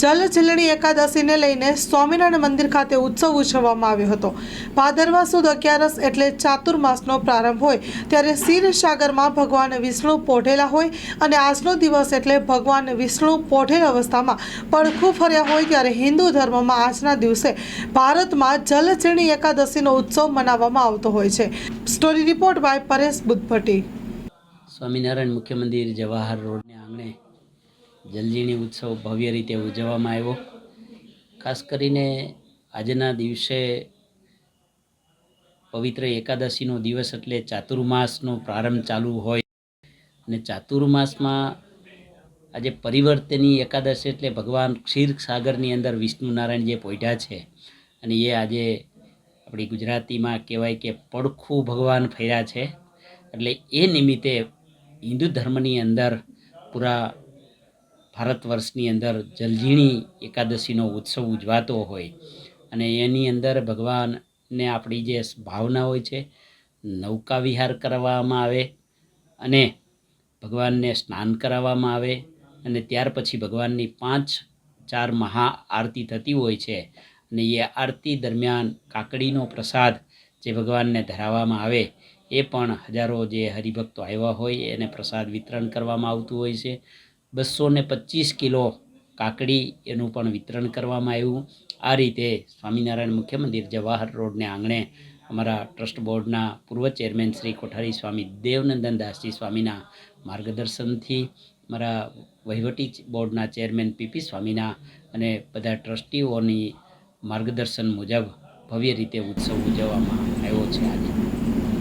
જલ એકાદશીને લઈને સ્વામિનારાયણ મંદિર ખાતે ઉત્સવ ઉજવવામાં આવ્યો હતો. ભાદરવા સુદ અગિયારસ એટલે ચાતુર્માસનો પ્રારંભ હોય, ત્યારે ક્ષીરસાગરમાં ભગવાન વિષ્ણુ પોઢેલા હોય અને આજનો દિવસ એટલે ભગવાન વિષ્ણુ પોઢેલ અવસ્થામાં પડખું ફર્યા હોય ત્યારે હિન્દુ ધર્મમાં આજના દિવસે ભારતમાં જલ એકાદશીનો ઉત્સવ મનાવવામાં આવતો હોય છે. Story report by Paresh Budhbhatti. Swaminarayan મુખ્ય મંદિર જવાહર રોડને આંગણે જલજીણી ઉત્સવ ભવ્ય રીતે ઉજવવામાં આવ્યો. ખાસ કરીને આજના દિવસે પવિત્ર એકાદશીનો દિવસ એટલે ચાતુર્માસનો પ્રારંભ ચાલુ હોય અને ચાતુર્માસમાં આજે પરિવર્તની એકાદશી એટલે ભગવાન ક્ષીરસાગરની અંદર વિષ્ણુ નારાયણ જે પોઢ્યા છે અને એ આજે આપણી ગુજરાતીમાં કહેવાય કે પડખું ભગવાન ફર્યા છે. એટલે એ નિમિત્તે હિન્દુ ધર્મની અંદર પૂરા ભારત વર્ષની અંદર જલઝીણી એકાદશીનો ઉત્સવ ઉજવાતો હોય અને એની અંદર ભગવાનને આપણી જે ભાવના હોય છે, નૌકા વિહાર કરવામાં આવે અને ભગવાનને સ્નાન કરાવવામાં આવે અને ત્યાર પછી ભગવાનની પાંચ, ચાર મહા આરતી થતી હોય છે અને એ આરતી દરમિયાન કાકડીનો પ્રસાદ જે ભગવાનને ધરાવવામાં આવે એ પણ હજારો જે હરિભક્તો આવ્યા હોય એને પ્રસાદ વિતરણ કરવામાં આવતું હોય છે. બસો ને પચીસ કિલો કાકડી એનું પણ વિતરણ કરવામાં આવ્યું. આ રીતે સ્વામિનારાયણ મુખ્ય મંદિર જવાહર રોડને આંગણે અમારા ટ્રસ્ટ બોર્ડના પૂર્વ ચેરમેન શ્રી કોઠારી સ્વામી દેવનંદન દાસજી સ્વામીના માર્ગદર્શનથી મારા વહીવટી બોર્ડના ચેરમેન પીપી સ્વામીના અને બધા ટ્રસ્ટીઓની માર્ગદર્શન મુજબ ભવ્ય રીતે ઉત્સવ ઉજવવામાં આવ્યો છે આજે.